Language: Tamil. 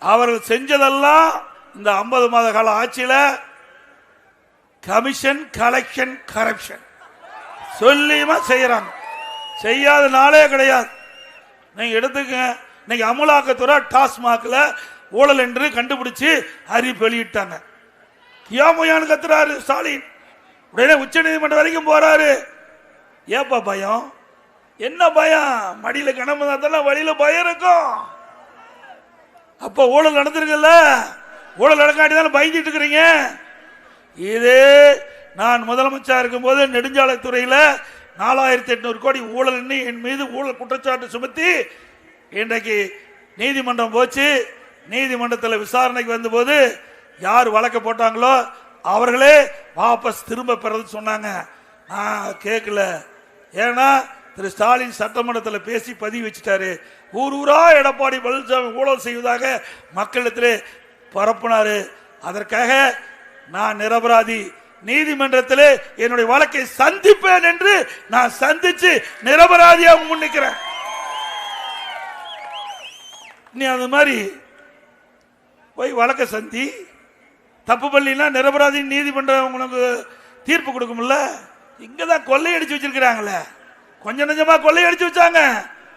அவர்கள் செஞ்சதெல்லாம் இந்த ஐம்பது மாத கால ஆட்சியில் கமிஷன் கலெக்ஷன் கரப்ஷன். சொல்லியுமா செய்யறாங்க. செய்யாத நாளே கிடையாது. நீங்க எடுத்துக்க இன்னைக்கு அமலாக்கத்துறை டாஸ்மாக்ல ஊழல் என்று கண்டுபிடிச்சு அறிவிப்பு வெளியிட்டாங்க. கியாமுயான்னு கத்துறாரு ஸ்டாலின். உடனே உச்ச நீதிமன்றம் வரைக்கும் போறாரு. ஏப்பா பயம்? என்ன பயம்? மடியில கணம் அதெல்லாம் வழியில பயம் இருக்கும். அப்ப ஊழல் நடந்திருக்குல்ல? ஊழல் நடக்காட்டி தானே பயந்துட்டு இருக்கிறீங்க இது நான் முதலமைச்சராக இருக்கும்போது நெடுஞ்சாலைத்துறையில நாலாயிரத்தி எட்நூறு கோடி ஊழல் என் மீது ஊழல் குற்றச்சாட்டு சுமத்தி இன்றைக்கு நீதிமன்றம் போச்சு. நீதிமன்றத்தில் விசாரணைக்கு வந்தபோது யார் வழக்கு போட்டாங்களோ அவர்களே வாபஸ் திரும்ப பெறது சொன்னாங்க. நான் கேட்கல ஏன்னா திரு ஸ்டாலின் சட்டமன்றத்தில் பேசி பதிவு வச்சுட்டாரு. ஊர் ஊரா எடப்பாடி பழனிசாமி ஊழல் செய்வதாக மக்களிடத்தில் பரப்புனாரு. அதற்காக நான் நிரபராதி நீதிமன்றத்தில் என்னுடைய வழக்கை சந்திப்பேன் என்று நான் சந்திச்சு நிரபராதியாக முன்னிக்கிறேன். நீ அது மாதிரி போய் வழக்க சந்தி. தப்பு பள்ளினா நிரபராதி நீதிமன்றம் உங்களுக்கு தீர்ப்பு கொடுக்கும்ல? இங்கே தான் கொள்ளையடிச்சு வச்சிருக்கிறாங்களே. கொஞ்சம் நெஞ்சமா கொள்ளையடிச்சு வச்சாங்க.